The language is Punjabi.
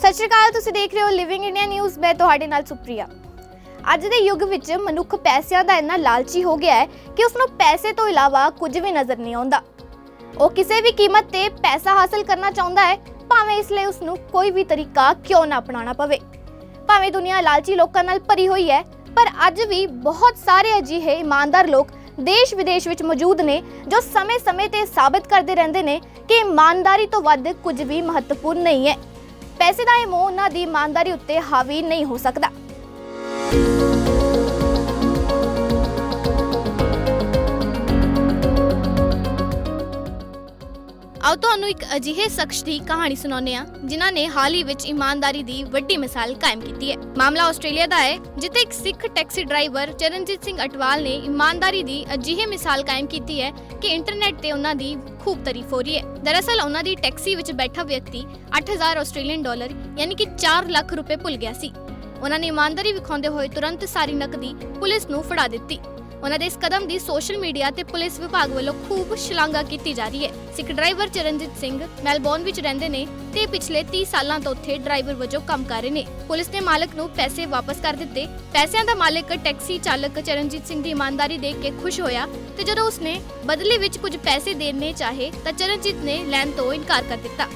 ਸਤਿ ਸ਼੍ਰੀ ਅਕਾਲ, ਤੁਸੀਂ ਦੇਖ ਰਹੇ ਹੋ ਲਿਵਿੰਗ ਇੰਡੀਆ ਨਿਊਜ਼ ਮੈਂ ਤੁਹਾਡੇ ਨਾਲ ਸੁਪ੍ਰਿਆ। ਅੱਜ ਦੇ ਯੁੱਗ ਵਿੱਚ ਮਨੁੱਖ ਪੈਸਿਆਂ ਦਾ ਇੰਨਾ ਲਾਲਚੀ ਹੋ ਗਿਆ ਹੈ ਕਿ ਉਸ ਨੂੰ ਪੈਸੇ ਤੋਂ ਇਲਾਵਾ ਕੁਝ ਵੀ ਨਜ਼ਰ ਨਹੀਂ ਆਉਂਦਾ। ਉਹ ਕਿਸੇ ਵੀ ਕੀਮਤ ਤੇ ਪੈਸਾ ਹਾਸਲ ਕਰਨਾ ਚਾਹੁੰਦਾ ਹੈ, ਭਾਵੇਂ ਇਸ ਲਈ ਉਸ ਨੂੰ ਕੋਈ ਵੀ ਤਰੀਕਾ ਕਿਉਂ ਨਾ ਅਪਣਾਉਣਾ ਪਵੇ। ਭਾਵੇਂ ਦੁਨੀਆ ਲਾਲਚੀ ਲੋਕਾਂ ਨਾਲ ਭਰੀ ਹੋਈ ਹੈ, ਪਰ ਅੱਜ ਵੀ ਬਹੁਤ ਸਾਰੇ ਅਜਿਹੇ ਇਮਾਨਦਾਰ ਲੋਕ ਦੇਸ਼ ਵਿਦੇਸ਼ ਵਿੱਚ ਮੌਜੂਦ ਨੇ, ਜੋ ਸਮੇਂ-ਸਮੇਂ ਤੇ ਸਾਬਤ ਕਰਦੇ ਰਹਿੰਦੇ ਨੇ ਕਿ ਇਮਾਨਦਾਰੀ ਤੋਂ ਵੱਧ ਕੁਝ ਵੀ ਮਹੱਤਵਪੂਰਨ ਨਹੀਂ ਹੈ। ਪੈਸੇ ਦਾ ਇਹ ਮੋਹ ਉਹਨਾਂ ਦੀ ਇਮਾਨਦਾਰੀ ਉੱਤੇ ਹਾਵੀ ਨਹੀਂ ਹੋ ਸਕਦਾ। ਆਓ ਤੁਹਾਨੂੰ ਇੱਕ ਅਜਿਹੇ ਸ਼ਖਸ ਦੀ ਕਹਾਣੀ ਸੁਣਾਉਂਦੇ ਹਾਂ, ਜਿਨ੍ਹਾਂ ਨੇ ਹਾਲ ਹੀ ਵਿੱਚ ਇਮਾਨਦਾਰੀ ਦੀ ਵੱਡੀ ਮਿਸਾਲ ਕਾਇਮ ਕੀਤੀ ਹੈ। ਮਾਮਲਾ ਆਸਟ੍ਰੇਲੀਆ ਦਾ ਹੈ, ਜਿੱਥੇ ਇੱਕ ਸਿੱਖ ਟੈਕਸੀ ਡਰਾਈਵਰ ਚਰਨਜੀਤ ਸਿੰਘ ਅਟਵਾਲ ਨੇ ਇਮਾਨਦਾਰੀ ਦੀ ਅਜਿਹੀ ਮਿਸਾਲ ਕਾਇਮ ਕੀਤੀ ਹੈ ਕਿ ਇੰਟਰਨੈਟ ਤੇ ਉਹਨਾਂ ਦੀ ਖੂਬ ਤਾਰੀਫ ਹੋ ਰਹੀ ਹੈ। ਦਰਅਸਲ, ਉਹਨਾਂ ਦੀ ਟੈਕਸੀ ਵਿੱਚ ਬੈਠਾ ਵਿਅਕਤੀ 8000 ਆਸਟ੍ਰੇਲੀਅਨ ਡਾਲਰ, ਯਾਨੀ ਕਿ 4 ਲੱਖ ਰੁਪਏ ਭੁੱਲ ਗਿਆ ਸੀ। ਉਹਨਾਂ ਨੇ ਇਮਾਨਦਾਰੀ ਵਿਖਾਉਂਦੇ ਹੋਏ ਤੁਰੰਤ ਸਾਰੀ ਨਕਦੀ ਪੁਲਿਸ ਨੂੰ ਫੜਾ ਦਿੱਤੀ। ਉਹਨਾਂ ਦੇ ਇਸ ਕਦਮ ਦੀ ਸੋਸ਼ਲ ਮੀਡੀਆ ਤੇ ਪੁਲਿਸ ਵਿਭਾਗ ਵੱਲੋਂ ਖੂਬ ਸ਼ਲਾਘਾ ਕੀਤੀ ਜਾ ਰਹੀ ਹੈ। ਸਿੱਖ ਡਰਾਈਵਰ ਚਰਨਜੀਤ ਸਿੰਘ ਮੈਲਬੌਰਨ ਵਿੱਚ ਰਹਿੰਦੇ ਨੇ ਤੇ ਪਿਛਲੇ 30 ਸਾਲਾਂ ਤੋਂ ਉੱਥੇ ਡਰਾਈਵਰ ਵਜੋਂ ਕੰਮ ਕਰ ਰਹੇ ਨੇ। ਪੁਲਿਸ ਨੇ ਮਾਲਕ ਨੂੰ ਪੈਸੇ ਵਾਪਸ ਕਰ ਦਿੱਤੇ। ਪੈਸਿਆਂ ਦਾ ਮਾਲਕ ਟੈਕਸੀ ਚਾਲਕ ਚਰਨਜੀਤ ਸਿੰਘ ਦੀ ਇਮਾਨਦਾਰੀ ਦੇਖ ਕੇ ਖੁਸ਼ ਹੋਇਆ ਤੇ ਜਦੋਂ ਉਸਨੇ ਬਦਲੇ ਵਿੱਚ ਕੁਝ ਪੈਸੇ ਦੇਣੇ ਚਾਹੇ ਤਾਂ ਚਰਨਜੀਤ ਨੇ ਲੈਣ ਤੋਂ ਇਨਕਾਰ ਕਰ ਦਿੱਤਾ।